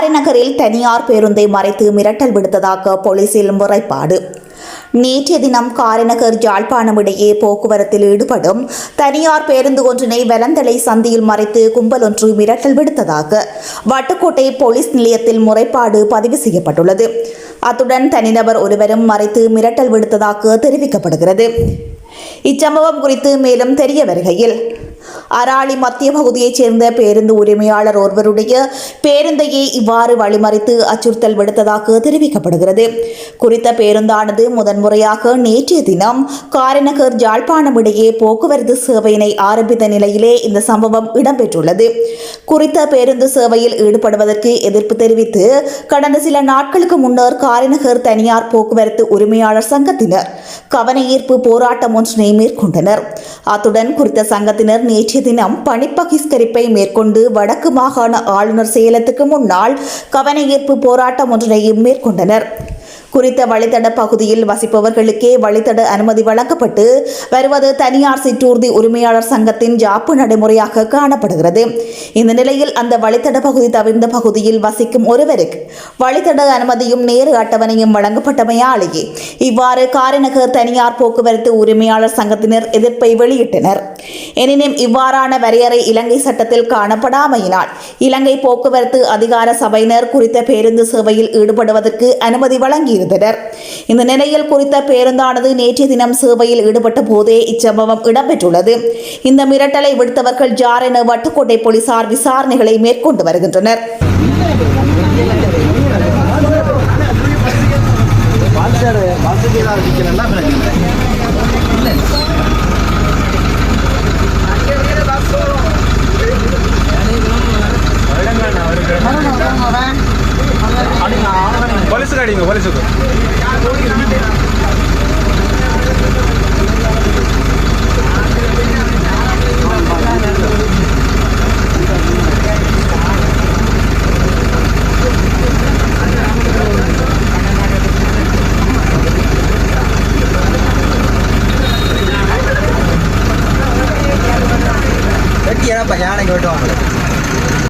காரைநகரில் தனியார் பேருந்தை மறைத்து மிரட்டல் விடுத்ததாக போலீசில் முறைப்பாடு. நேற்றைய தினம் காரைநகர் யாழ்ப்பாணம் இடையே போக்குவரத்தில் ஈடுபடும் தனியார் பேருந்து ஒன்றினை வெலந்தலை சந்தியில் மறைத்து கும்பல் ஒன்று மிரட்டல் விடுத்ததாக வட்டுக்கோட்டை போலீஸ் நிலையத்தில் முறைப்பாடு பதிவு செய்யப்பட்டுள்ளது. அத்துடன் தனிநபர் ஒருவரும் மறைத்து மிரட்டல் விடுத்ததாக தெரிவிக்கப்படுகிறது. இச்சம்பவம் குறித்து மேலும் தெரிய வருகையில் அராளி மத்திய பகுதியைச் சேர்ந்த பேருந்து உரிமையாளர் ஒருவருடைய பேருந்தையே இவ்வாறு வழிமறித்து அச்சுறுத்தல் விடுத்ததாக தெரிவிக்கப்படுகிறது. குறித்த பேருந்தானது முதன்முறையாக நேற்றைய தினம் காரிநகர் ஜாழ்ப்பாணம் இடையே போக்குவரத்து சேவையினை ஆரம்பித்த நிலையிலே இந்த சம்பவம் இடம்பெற்றுள்ளது. குறித்த பேருந்து சேவையில் ஈடுபடுவதற்கு எதிர்ப்பு தெரிவித்து கடந்த சில நாட்களுக்கு முன்னர் காரிநகர் தனியார் போக்குவரத்து உரிமையாளர் சங்கத்தினர் கவன ஈர்ப்பு போராட்டம் ஒன்றினை மேற்கொண்டனர். அத்துடன் குறித்த சங்கத்தினர் நேற்றைய தினம் பணிப்பகிஸ்கரிப்பை மேற்கொண்டு வடக்கு மாகாண ஆளுநர் செயலத்துக்கு முன்னால் கவனயீர்ப்பு போராட்டம் ஒன்றினையும் மேற்கொண்டனர். குறித்த வழித்தட பகுதியில் வசிப்பவர்களுக்கே வழித்தட அனுமதி வழங்கப்பட்டு வருவது தனியார் சிற்றூர்தி உரிமையாளர் சங்கத்தின் ஜாப்பு நடைமுறையாக காணப்படுகிறது. இந்த நிலையில் அந்த வழித்தட பகுதி தவிர்ந்த பகுதியில் வசிக்கும் ஒருவருக்கு வழித்தட அனுமதியும் நேரு அட்டவணையும் வழங்கப்பட்டமையாலேயே இவ்வாறு காரைநகர் தனியார் போக்குவரத்து உரிமையாளர் சங்கத்தினர் எதிர்ப்பை வெளியிட்டனர். எனினும் இவ்வாறான வரையறை இலங்கை சட்டத்தில் காணப்படாமையினால் இலங்கை போக்குவரத்து அதிகார சபையினர் குறித்த பேருந்து சேவையில் ஈடுபடுவதற்கு அனுமதி வழங்கியிருந்தனர் இந்த நிலையில் குறித்த பேருந்தானது நேற்றைய தினம் சேவையில் ஈடுபட்ட போதே இச்சம்பவம் இடம்பெற்றுள்ளது இந்த மிரட்டலை விடுத்தவர்கள் யார் என வட்டுக்கோட்டை போலீசார் விசாரணைகளை மேற்கொண்டு வருகின்றனர் பால்சாடு பால்சாடு गाड़ी में बोले सुखो പയ്യാണെങ്കിൽ കേട്ടോ നമ്മൾ